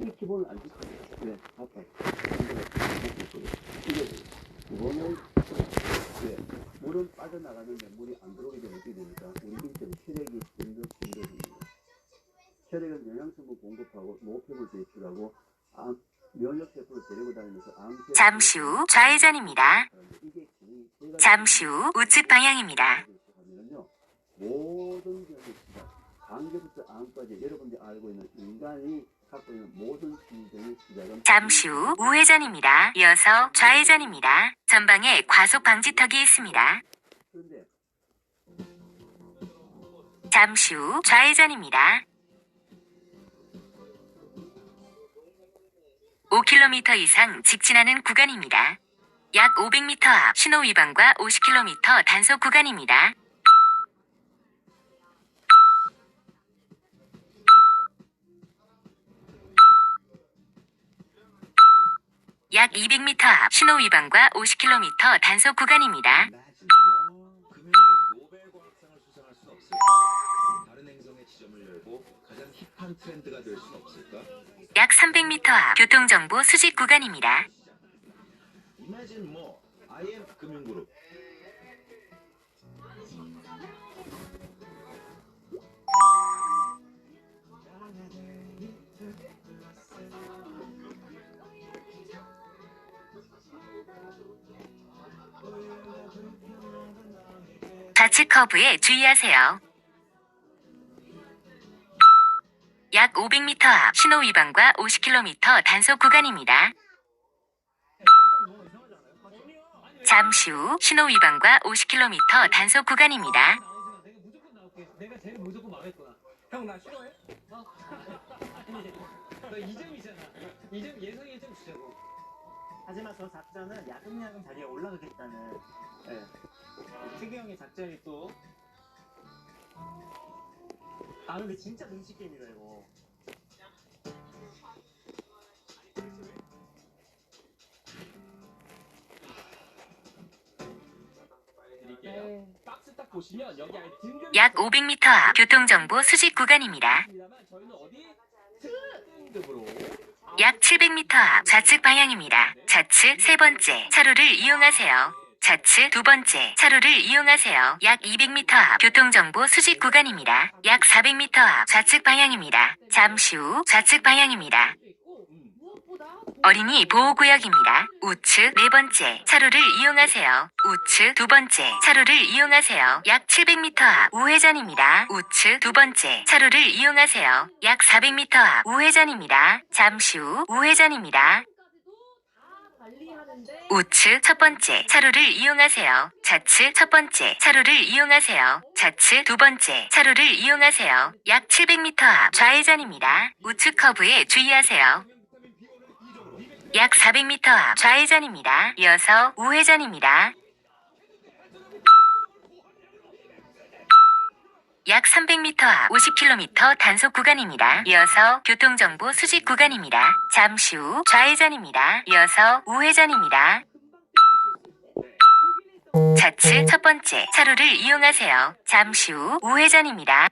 이 기본을 안 지켜요. 왜? 아까 이게 이거는 왜? 물은 빠져나가는데 물이 안 들어오게 되면 어떻게 됩니까? 우리 인체는 혈액이 점점 줄어듭니다. 혈액은 영양성분 공급하고 노폐물 배출하고 암, 면역 세포를 데리고 다니면서 암 잠시 후 좌회전입니다. 잠시 후 우측 방향입니다. 모든 시작 관계부터 암까지 여러분들이 알고 있는 인간이 잠시 후 우회전입니다. 이어서 좌회전입니다. 전방에 과속 방지턱이 있습니다. 잠시 후 좌회전입니다. 5km 이상 직진하는 구간입니다. 약 500m 앞 신호 위반과 50km 단속 구간입니다. 약 200m 앞 신호 위반과 50km 단속 구간입니다. 약 300m 앞 교통정보 수집 구간입니다. Imagine more. IM 금융그룹. 좌측 커브에 주의하세요. 약 500m 앞 신호 위반과 50km 단속 구간입니다. 잠시 후 신호 위반과 50km 단속 구간입니다. 2점이잖아. 2점 예성이 1점 주자고. 하지만 저 작전은 야금야금 자리에 올라가겠다는 예. 태기 형의 작전이 또. 아 근데 진짜 눈치 게임이다 이거. 드릴게요. 박스 딱 보시면 여기 안에 등급 약 500m 앞 교통정보 수집 구간입니다. 저희는 어디 등급으로 약 700m 앞 좌측 방향입니다. 좌측 세 번째 차로를 이용하세요. 좌측 두 번째 차로를 이용하세요. 약 200m 앞 교통정보 수집 구간입니다. 약 400m 앞 좌측 방향입니다. 잠시 후 좌측 방향입니다. 어린이 보호구역입니다. 우측 네 번째 차로를 이용하세요. 우측 두 번째 차로를 이용하세요. 약 700m 앞 우회전입니다. 우측 두 번째 차로를 이용하세요. 약 400m 앞 우회전입니다. 잠시 후 우회전입니다. 우측 첫 번째 차로를 이용하세요. 좌측 첫 번째 차로를 이용하세요. 좌측 두 번째 차로를 이용하세요. 약 700m 앞 좌회전입니다. 우측 커브에 주의하세요. 약 400m 앞 좌회전입니다. 이어서 우회전입니다. 약 300m 앞 50km 단속 구간입니다. 이어서 교통정보 수집 구간입니다. 잠시 후 좌회전입니다. 이어서 우회전입니다. 좌측 첫 번째 차로를 이용하세요. 잠시 후 우회전입니다.